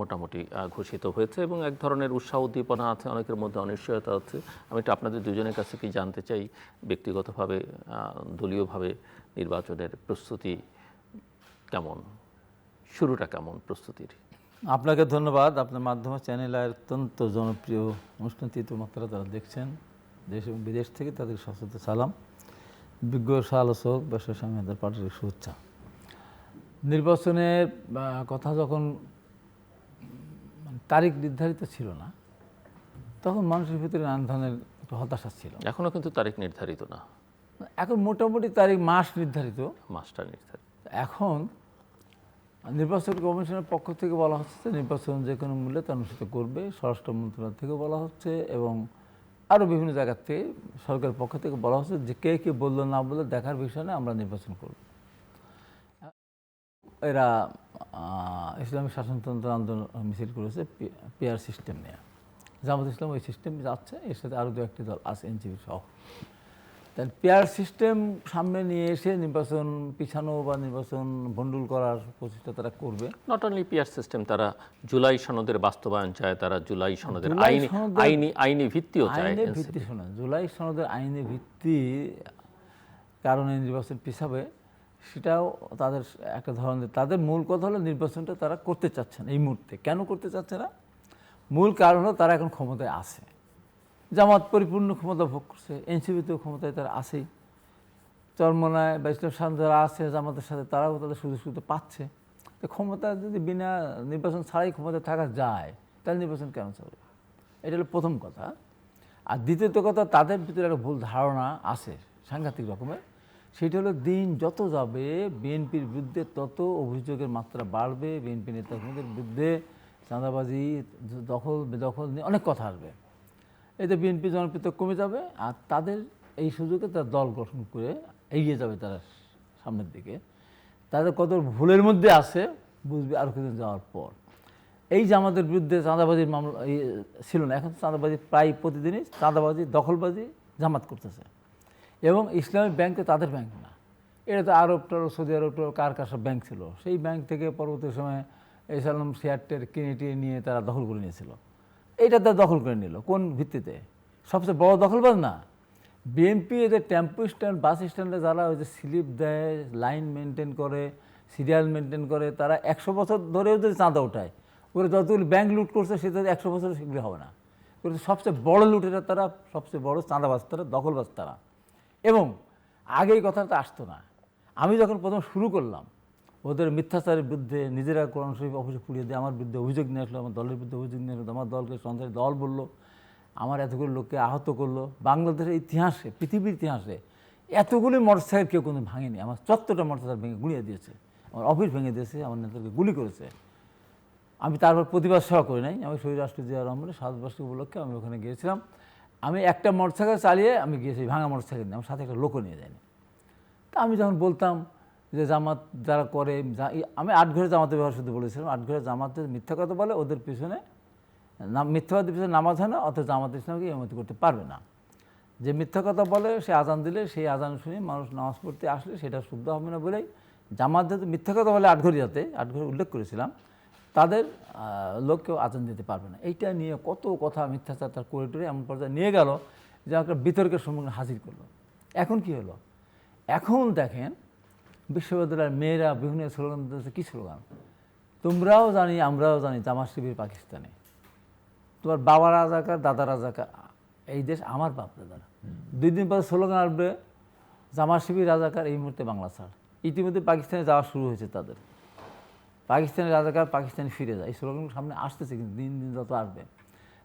মোটামুটি ঘোষিত হয়েছে এবং এক ধরনের উৎসাহ উদ্দীপনা আছে, অনেকের মধ্যে অনিশ্চয়তা আছে। আমি একটু আপনাদের দুজনের কাছে কি জানতে চাই? ব্যক্তিগতভাবে দলীয়ভাবে নির্বাচনের প্রস্তুতি কেমন? শুরুটা কেমন প্রস্তুতির? আপনাকে ধন্যবাদ। আপনার মাধ্যমে চ্যানেল চ্যানেলের অত্যন্ত জনপ্রিয় অনুষ্ঠান চিত্রমাত্রা তারা দেখছেন। দেশ এবং বিদেশ থেকে তাদের সশস্ত্র সালাম। বিজ্ঞ আলোচক ব্যবসায়ী স্বামীদের পার্টির শুভেচ্ছা। নির্বাচনের কথা যখন তারিখ নির্ধারিত ছিল না তখন মানুষের ভিতরে নানা ধরনের একটা হতাশা ছিল। এখনও কিন্তু তারিখ নির্ধারিত না। এখন মোটামুটি তারিখ মাস নির্ধারিত। মাসটা নির্ধারিত। এখন নির্বাচন কমিশনের পক্ষ থেকে বলা হচ্ছে যে নির্বাচন যে কোনো মূল্যে তা অনুষ্ঠিত করবে স্বরাষ্ট্র মন্ত্রণালয় থেকে বলা হচ্ছে এবং আরও বিভিন্ন জায়গা থেকে সরকারের পক্ষ থেকে বলা হচ্ছে যে কে কে বলল না বলল দেখার বিষয়ে আমরা নির্বাচন করব। এরা ইসলামী শাসনতন্ত্র আন্দোলন মিছিল করেছে পেয়ার সিস্টেম নিয়ে। জামাত ইসলাম ওই সিস্টেম যাচ্ছে এর সাথে আরও দু একটি দল আছে এনজিপি সহ। তাই পেয়ার সিস্টেম সামনে নিয়ে এসে নির্বাচন পিছানো বা নির্বাচন ভণ্ডুল করার প্রচেষ্টা তারা করবে। নট অনলি পিয়ার সিস্টেম তারা জুলাই সনদের বাস্তবায়ন চায় তারা জুলাই সনদের আইনি আইনি আইনি ভিত্তিও চায় ভিত্তি শোনা জুলাই সনদের আইনের ভিত্তি কারণে নির্বাচন পিছাবে। সেটাও তাদের একটা ধরনের, তাদের মূল কথা হলো নির্বাচনটা তারা করতে চাচ্ছে না এই মুহূর্তে। কেন করতে চাচ্ছে না? মূল কারণ হলো তারা এখন ক্ষমতায় আছে। জামাত পরিপূর্ণ ক্ষমতা ভোগ করছে, এনসিপিতেও ক্ষমতায় তারা আছেই। চরমনায় বা ইসলাম শান্ত যারা আছে, জামাতের সাথে তারাও তাদের সুযোগ সুবিধা পাচ্ছে। তো ক্ষমতা যদি বিনা নির্বাচন ছাড়াই ক্ষমতা থাকা যায়, তাহলে নির্বাচন কেন চলবে? এটা হলো প্রথম কথা। আর দ্বিতীয়ত কথা, তাদের ভিতরে একটা ভুল ধারণা আছে সাংঘাতিক রকমের। সেটা হলো দিন যত যাবে, বিএনপির বিরুদ্ধে তত অভিযোগের মাত্রা বাড়বে, বিএনপি নেতাকর্মীদের বিরুদ্ধে চাঁদাবাজি, দখল, বেদখল নিয়ে অনেক কথা আসবে। এতে বিএনপি জনপ্রিয়তা কমে যাবে আর তাদের এই সুযোগে তারা দল গঠন করে এগিয়ে যাবে তারা সামনের দিকে। তাদের কত ভুলের মধ্যে আছে, বুঝবে আরও কিছুদিন যাওয়ার পর। এই যে আমাদের বিরুদ্ধে চাঁদাবাজির মামলা ছিল না, এখন চাঁদাবাজি প্রায় প্রতিদিনই, চাঁদাবাজি, দখলবাজি জামাত করতেছে। এবং ইসলামিক ব্যাংক তো তাদের ব্যাংক না। এটা তো আরব টারব সৌদি আরব টারব কার কার সব ব্যাংক ছিল? সেই ব্যাংক থেকে পরবর্তী সময়ে ইসলাম শেয়ারটের কিনে টিনে নিয়ে তারা দখল করে নিয়েছিল। এইটা তারা দখল করে নিল। কোন ভিত্তিতে? সবচেয়ে বড় দখলবাজ না। বিএনপি এদের টেম্পো স্ট্যান্ড বাস স্ট্যান্ডে যারা ওই যে স্লিপ দেয় লাইন মেনটেন করে সিরিয়াল মেনটেন করে, তারা একশো বছর ধরেও যদি চাঁদা ওঠায়, ওরা যতগুলো ব্যাংক লুট করছে সেটা একশো বছর হবে না। সবচেয়ে বড় লুটেরা তারা, সবচেয়ে বড় চাঁদাবাজ তারা, দখলবাজ তারা। এবং আগে এই কথাটা আসতো না। আমি যখন প্রথম শুরু করলাম, ওদের মিথ্যাচারের বিরুদ্ধে নিজেরা কোরআন শরীফ অফিসে পুড়িয়ে দিয়ে আমার বিরুদ্ধে অভিযোগ নিয়ে আসলো, আমার দলের বিরুদ্ধে অভিযোগ নিয়ে আসলো, আমার দলকে সন্ত্রাসী দল বলল, আমার এতগুলো লোককে আহত করল। বাংলাদেশের ইতিহাসে, পৃথিবীর ইতিহাসে এতগুলি মোটরসাইকেল কেউ কোনো ভাঙেনি। আমার চত্বরটা মোটরসাইকেল ভেঙে গুঁড়িয়ে দিয়েছে। আমার অফিস ভেঙে দিয়েছে, আমার নেতাকে গুলি করেছে। আমি তারপর প্রতিবাদ সেবা করি নাই। আমি শহীদ রাষ্ট্র জিয়া রহমানের সাত বর্ষ উপলক্ষে আমি ওখানে গিয়েছিলাম। আমি একটা মোটরসাইকেল চালিয়ে আমি গিয়েছি, ভাঙা মোটরসাইকেল নিয়ে, আমার সাথে একটা লোকও নিয়ে যায়নি। তা আমি যখন বলতাম যে জামাত যারা করে আমি আট ঘরে জামাতের ব্যবহার শুধু বলেছিলাম, আট ঘরে জামাতের মিথ্যা কথা বলে ওদের পিছনে মিথ্যাবাদের পিছনে নামাজ হয় না, অথচ জামাত ইসলামকে এমতি করতে পারবে না। যে মিথ্যা কথা বলে, সে আজান দিলে, সেই আজান শুনে মানুষ নামাজ পড়তে আসলে সেটা শুদ্ধ হবে না বলেই জামাত মিথ্যা কথা বলে আটঘরি যাতে আটঘরে উল্লেখ করেছিলাম তাদের লোককেও আজান দিতে পারবে না। এইটা নিয়ে কত কথা মিথ্যাচার তার করে টরে এমন পর্যায়ে নিয়ে গেল যে একটা বিতর্কের সম্মুখীন হাজির করল। এখন কি হলো? এখন দেখেন বিশ্ববিদ্যালয়ের মেয়েরা বিভিন্ন স্লোগান দিতেছে। কী স্লোগান? তোমরাও জানি আমরাও জানি জামাত শিবির পাকিস্তানে। তোমার বাবা রাজাকার দাদা রাজাকার এই দেশ আমার বাপ দাদার দুই দিন পরে স্লোগান আসবে জামা শিবির রাজাকার এই মুহূর্তে বাংলা ছাড়। ইতিমধ্যে পাকিস্তানে যাওয়া শুরু হয়েছে তাদের। পাকিস্তানের রাজাকার পাকিস্তানে ফিরে যায়। এই স্লোগানগুলো সামনে আসতেছে কিন্তু দিন দিন যত আসবে।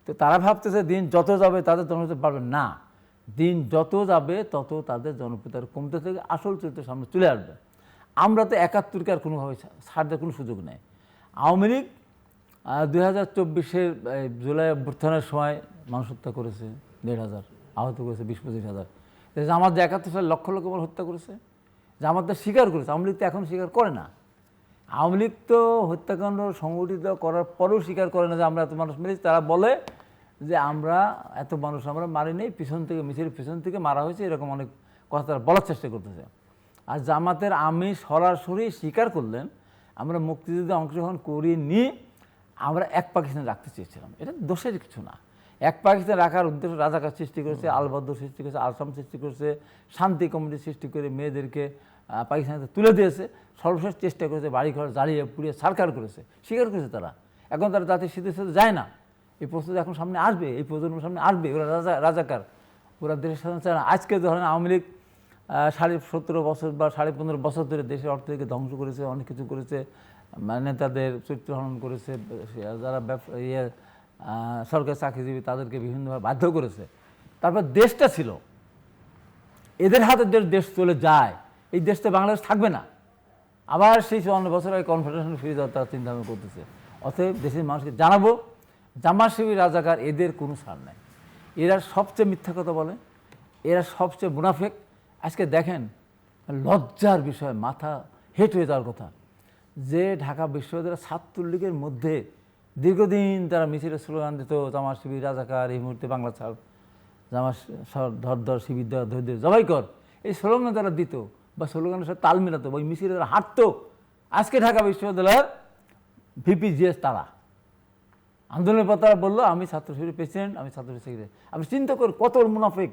তো তারা ভাবতেছে দিন যত যাবে তাদের জনপ্রিয়তা পারবে না, দিন যত যাবে তত তাদের জনপ্রিয়তা কমতে থেকে আসল চরিত্র সামনে চলে আসবে। আমরা তো একাত্তরকে আর কোনোভাবে ছা- ছাড় দেওয়ার কোনো সুযোগ নেই। আওয়ামী লীগ দুই হাজার চব্বিশের জুলাই অভ্যর্থনের সময় মানুষ হত্যা করেছে দেড় হাজার, আহত করেছে বিশ, পঁচিশ হাজার। যে একাত্তর সালে লক্ষ লক্ষ মানুষ হত্যা করেছে, জামাতটা স্বীকার করেছে। আওয়ামী লীগ তো এখন স্বীকার করে না। আওয়ামী লীগ তো হত্যাকাণ্ড সংগঠিত করার পরেও স্বীকার করে না যে আমরা এত মানুষ মেরেছি। তারা বলে যে আমরা এত মানুষ আমরা মারি নেই পিছন থেকে মিছিলের পিছন থেকে মারা হয়েছে, এরকম অনেক কথা তারা বলার চেষ্টা করতেছে। আর জামাতের আমি সরাসরি স্বীকার করলেন, আমরা মুক্তিযুদ্ধে অংশগ্রহণ করিনি, আমরা এক পাকিস্তান রাখতে চেয়েছিলাম। এটা দোষের কিছু না। এক পাকিস্তান রাখার উদ্দেশ্য রাজাকার সৃষ্টি করেছে আলবদ্দ সৃষ্টি করেছে আলসাম সৃষ্টি করেছে শান্তি কমিটি সৃষ্টি করে মেয়েদেরকে আহ, পাকিস্তানিতে তুলে দিয়েছে সর্বশেষ চেষ্টা করেছে বাড়িঘর জ্বালিয়ে পুড়িয়ে সরকার করেছে। স্বীকার করেছে তারা। এখন তারা জাতির শীতের সাথে যায় না। এই প্রস্তুতি এখন সামনে আসবে এই প্রজন্মের সামনে আসবে ওরা রাজা রাজাকার। ওরা দেশের সাথে চায় না। আজকে ধরেন আওয়ামী লীগ সাড়ে সতেরো বছর বা সাড়ে পনেরো বছর ধরে দেশের অর্থনীতিকে ধ্বংস করেছে অনেক কিছু করেছে মানে নেতাদের চরিত্র হনন করেছে যারা ব্যবসা ইয়ে সরকারি চাকরিজীবী তাদেরকে বিভিন্নভাবে বাধ্য করেছে। তারপর দেশটা ছিল। এদের হাতে দেশ চলে যায়, এই দেশটা বাংলাদেশ থাকবে না। আবার সেই চুয়ান্ন বছর আগে কনফেডারেশন ফিরে যাওয়ার তারা চিন্তা ভাবনা করতেছে। অতএব দেশের মানুষকে জানাব জামাশিবি রাজাকার এদের কোনো সার নাই। এরা সবচেয়ে মিথ্যা কথা বলে, এরা সবচেয়ে মুনাফেক। আজকে দেখেন, লজ্জার বিষয়, মাথা হেট হয়ে যাওয়ার কথা। যে ঢাকা বিশ্ববিদ্যালয়ের ছাত্রলীগের মধ্যে দীর্ঘদিন তারা মিছিলের স্লোগান দিত জামা শিবির রাজাকার, এই মুহূর্তে বাংলা ছাড়। জামা স- ধর ধর, শিবির ধর ধর ধর জবাই কর। এই স্লোগান তারা দিত বা স্লোগানের সাথে তাল মিলাতো ওই মিছিলে তারা হাঁটতো। আজকে ঢাকা বিশ্ববিদ্যালয়ের ভিপি জিএস তারা। আন্দোলনের পর তারা বলল, আমি ছাত্র শিবিরের প্রেসিডেন্ট, আমি ছাত্র সেক্রেটারি। আপনি চিন্তা করুন কত মুনাফেক।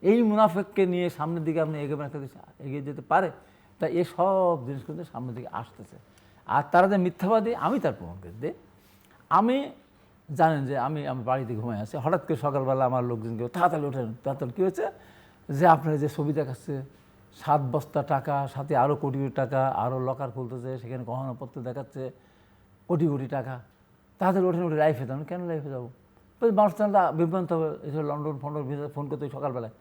এই মুনাফেককে নিয়ে সামনের দিকে আপনি এগিয়ে একটা এগিয়ে যেতে পারে, তা এসব সব জিনিস কিন্তু সামনের দিকে আসতেছে। আর তারা যে মিথ্যাবাদী, আমি তার প্রমাণ করে দিই। আমি জানেন যে আমি আমি বাড়িতে ঘুমাই আছি। হঠাৎ করে সকালবেলা আমার লোকজনকে তাড়াতাড়ি ওঠেন, তাড়াতাড়ি কী হয়েছে? যে আপনার যে ছবি দেখাচ্ছে, সাত বস্তা টাকা, সাথে আরও কোটি কোটি টাকা আরও লকার খুলতেছে, সেখানে গহনাপত্র দেখাচ্ছে, কোটি কোটি টাকা। তাদের ওঠেন উঠে লাইফে যাবেন, কেন লাইফে যাব? মানুষ তাহলে বিভ্রান্ত হবে এসব লন্ডন, ফন্ডন ফোন করতে সকালবেলায়।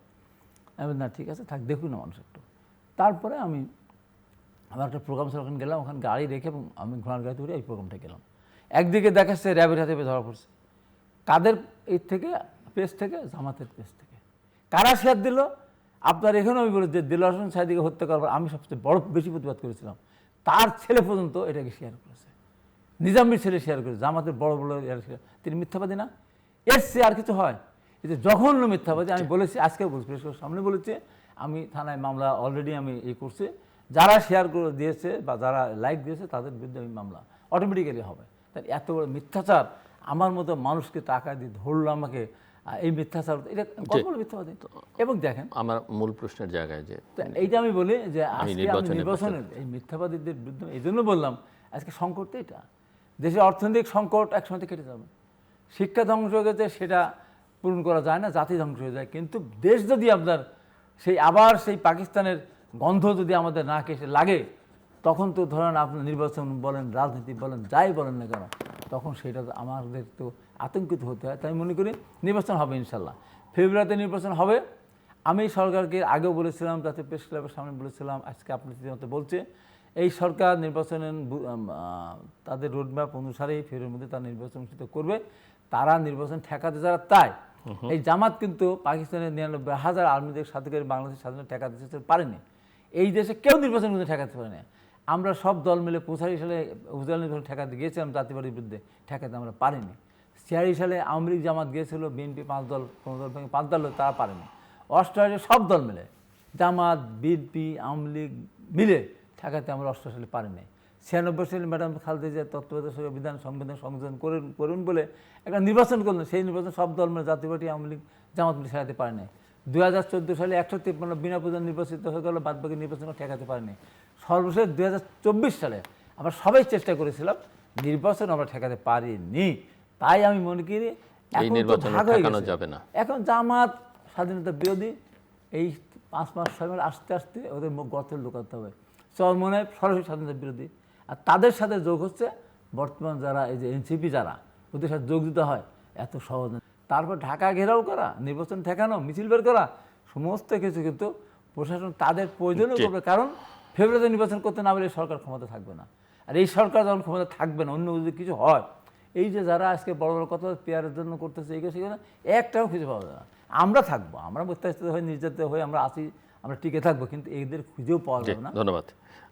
আমি না, ঠিক আছে, থাক, দেখুন না মানুষ একটু। তারপরে আমি আমার একটা প্রোগ্রাম ওখানে গেলাম, ওখানে গাড়ি রেখে এবং আমি ঘোড়ার গাড়িতে উঠে এই প্রোগ্রামটা গেলাম। একদিকে দেখাচ্ছে র্যাবের হাতে ধরা পড়ছে। কাদের এর থেকে পেজ থেকে জামাতের পেজ থেকে? কারা শেয়ার দিল? আপনার এখানে আমি বলি যে দিল হাসান সাহেদিকে হত্যা করার পর আমি সবচেয়ে বড় বেশি প্রতিবাদ করেছিলাম। তার ছেলে পর্যন্ত এটাকে শেয়ার করেছে। নিজামের ছেলে শেয়ার করেছে জামাতের বড় বড় তিনি মিথ্যাবাদী না। এর চেয়ে আর কিছু হয়? যে জঘন্য মিথ্যাবাদী আমি বলেছি আজকে বলছি প্রেস সামনে বলেছি আমি থানায় মামলা অলরেডি আমি এই করছি। যারা শেয়ার করে দিয়েছে বা যারা লাইক দিয়েছে তাদের বিরুদ্ধে আমি মামলা অটোমেটিক্যালি হবে। তাই এত বড় মিথ্যাচার আমার মতো মানুষকে টাকা দিয়ে ধরলো আমাকে এই মিথ্যাচার এটা বড় মিথ্যাবাদী? এবং দেখেন আমার মূল প্রশ্নের জায়গায় যে এইটা আমি বলি যে আজকে আমি নির্বাচনের নির্বাচনের এই মিথ্যাবাদীদের বিরুদ্ধে এই জন্য বললাম আজকে সংকট তো এটা। দেশের অর্থনৈতিক সংকট একসময় কেটে যাবে। শিক্ষা ধ্বংস হয়ে গেছে সেটা পূরণ করা যায় না জাতি ধ্বংস হয়ে যায়। কিন্তু দেশ যদি আপনার সেই আবার সেই পাকিস্তানের গন্ধ যদি আমাদের না কেসে লাগে তখন তো ধরেন আপনার নির্বাচন বলেন রাজনীতি বলেন যাই বলেন না কেন তখন সেটা তো আমাদের তো আতঙ্কিত হতে হয়। তাই মনে করি নির্বাচন হবে ইনশাল্লাহ। ফেব্রুয়ারিতে নির্বাচন হবে। আমি সরকারকে আগেও বলেছিলাম যাতে প্রেস ক্লাবের সামনে বলেছিলাম আজকে আপনি মতো বলছে এই সরকার নির্বাচনের তাদের রোডম্যাপ অনুসারেই ফেরের মধ্যে তারা নির্বাচন অনুষ্ঠিত করবে। তারা নির্বাচন ঠেকাতে যারা তাই এই জামাত কিন্তু পাকিস্তানের নিরানব্বই হাজার আর্মিদের সাথে করে বাংলাদেশের স্বাধীনতা ঠেকাতে পারেনি। এই দেশে কেউ নির্বাচন কিন্তু ঠেকাতে পারেনি। আমরা সব দল মিলে পঁচাশি সালে উপজেলা নির্বাচন ঠেকাতে গিয়েছিলাম জাতিবাদীর বিরুদ্ধে, ঠেকাতে আমরা পারিনি। ছিয়াশি সালে আওয়ামী লীগ জামাত গিয়েছিল, বিএনপি পাঁচ দল, কোনো দল ভেঙে পাঁচ দল তারা পারেনি। অষ্টআশি সব দল মিলে, জামাত, বিএনপি, আওয়ামী লীগ মিলে ঠেকাতে আমরা অষ্টআশি সালে পারিনি। ছিয়ানব্বই সালে ম্যাডাম খালদে যে তত্ত্বাবধায়ক সরকার বিধান সংবিধান সংযোজন করুন করুন বলে একটা নির্বাচন করলেন। সেই নির্বাচন সব দল মিলে জাতীয় পার্টি আওয়ামী লীগ, জামাত মিলে ঠেকাতে পারেনি। দু হাজার চোদ্দ সালে একশো তিপ্পান্ন বিনা প্রধান নির্বাচিত হয়ে গেল বাদ বাকি নির্বাচন ঠেকাতে পারেনি। সর্বশেষ দুই হাজার চব্বিশ সালে আমরা সবাই চেষ্টা করেছিলাম নির্বাচন আমরা ঠেকাতে পারিনি। তাই আমি মনে করি হয়ে। যাবে না। এখন জামাত স্বাধীনতা বিরোধী এই পাঁচ মাস ছয় মাস আস্তে আস্তে ওদের মুখ গর্তে লুকাতে হবে। চরমনে সরাসরি স্বাধীনতা বিরোধী। আর তাদের সাথে যোগ হচ্ছে বর্তমান যারা এই যে এনসিপি যারা ওদের সাথে যোগ দিতে হয়। এত সহজ না। তারপর ঢাকা ঘেরাও করা নির্বাচন ঠেকানো মিছিল বের করা সমস্ত কিছু কিন্তু প্রশাসন তাদের প্রয়োজনও করবে। কারণ ফেব্রুয়ারিতে নির্বাচন করতে না পারলে সরকার ক্ষমতা থাকবে না। আর এই সরকার যখন ক্ষমতা থাকবে না অন্য যদি কিছু হয় এই যে যারা আজকে বড় বড় কথা পেয়ারের জন্য করতেছে এই সেগুলো একটাও খুঁজে পাওয়া যায় না। আমরা থাকব আমরা অত্যাচারিত হয়ে নির্যাতিত হয়ে আমরা আছি আমরা টিকে থাকব কিন্তু এদের খুঁজেও পাওয়া যাবে না। ধন্যবাদ।